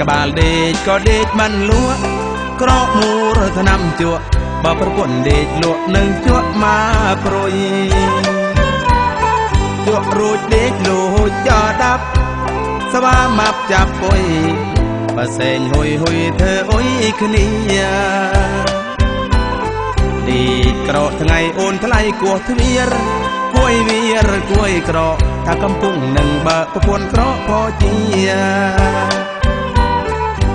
ក្បាលដេកក៏ដេកមិនលក់ក្រកមូរឆ្នាំជក់បើប្រពន្ធដេកលក់នឹងជក់មកព្រួយជក់រួចដេកលូចចដាប់ស្វាមាប់ចាប់ពុយបើសែងហុយហុយធ្វើអុយគ្នាឌីក្រកថ្ងៃអូនថ្លៃគោះទ្វារគួយវារគួយក្រកថាកំពុងនឹងបើកប្រពន្ធក្រកพอជា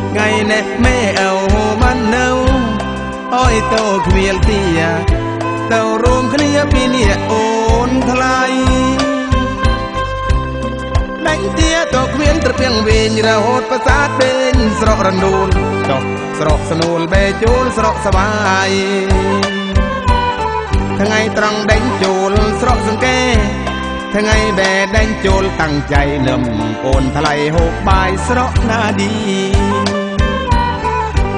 ថ្ងៃនេះមេអោមិននៅអើយតោគ្មានទាទៅរួមគ្នាពីនេះអូនថ្លៃដាច់ទាទៅគ្មានត្រពាំងវិញរហូតប្រសាទពេញស្រករនូលចុះស្រកស្នូលបេជូលស្រកសបាយថ្ងៃត្រង់ដេញចូលស្រកសង្កេថ្ងៃដែលដេញចូលតាំងใจនឹមអូនថ្លៃហូបបាយស្រកណាឌី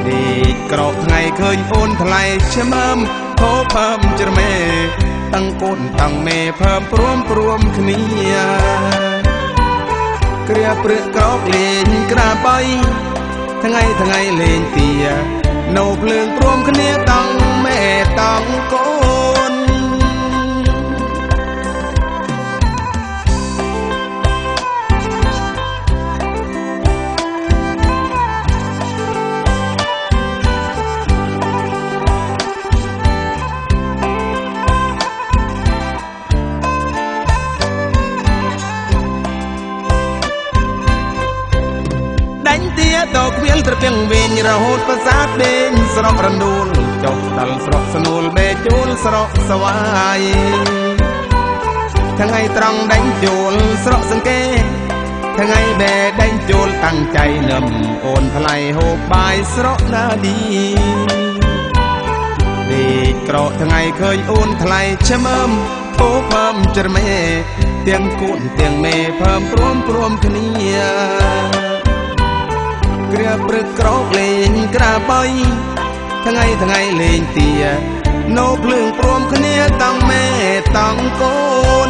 ឌីក្រកថ្ងៃឃើញអូនថ្លៃឆ្មើមហូបផើមច្រមេតាំងកូនតាំងមេផើមព្រមព្រមគ្នាគ្រាព្រឹកក្រកលេងក្រាបៃថ្ងៃថ្ងៃលេងទានៅភ្លើងព្រមគ្នាតាំងមេតាំងកូន តគ្មានត្រពាំងវិញរហូតប្រសាទដេញស្រករណ្ដួលចុះដល់ស្រកស្នូលបេជូលស្រកស្វាយថ្ងៃត្រង់ដាច់ជួលស្រកសង្កេថ្ងៃដែលដាច់ជួលតាំងใจនឹមអូនថ្លៃហូបបាយស្រកណាឌីដេកក្រកថ្ងៃឃើញអូនថ្លៃឆ្មើមធូបផើមច្រមេទាំងគូនទាំងមេផើមព្រមព្រមគ្នា គ្រាព្រឹកក្រោកលេងក្រាបៃថ្ងៃថ្ងៃលេងទា នៅភ្លើងព្រមគ្នាតាំងមេតាំងកូន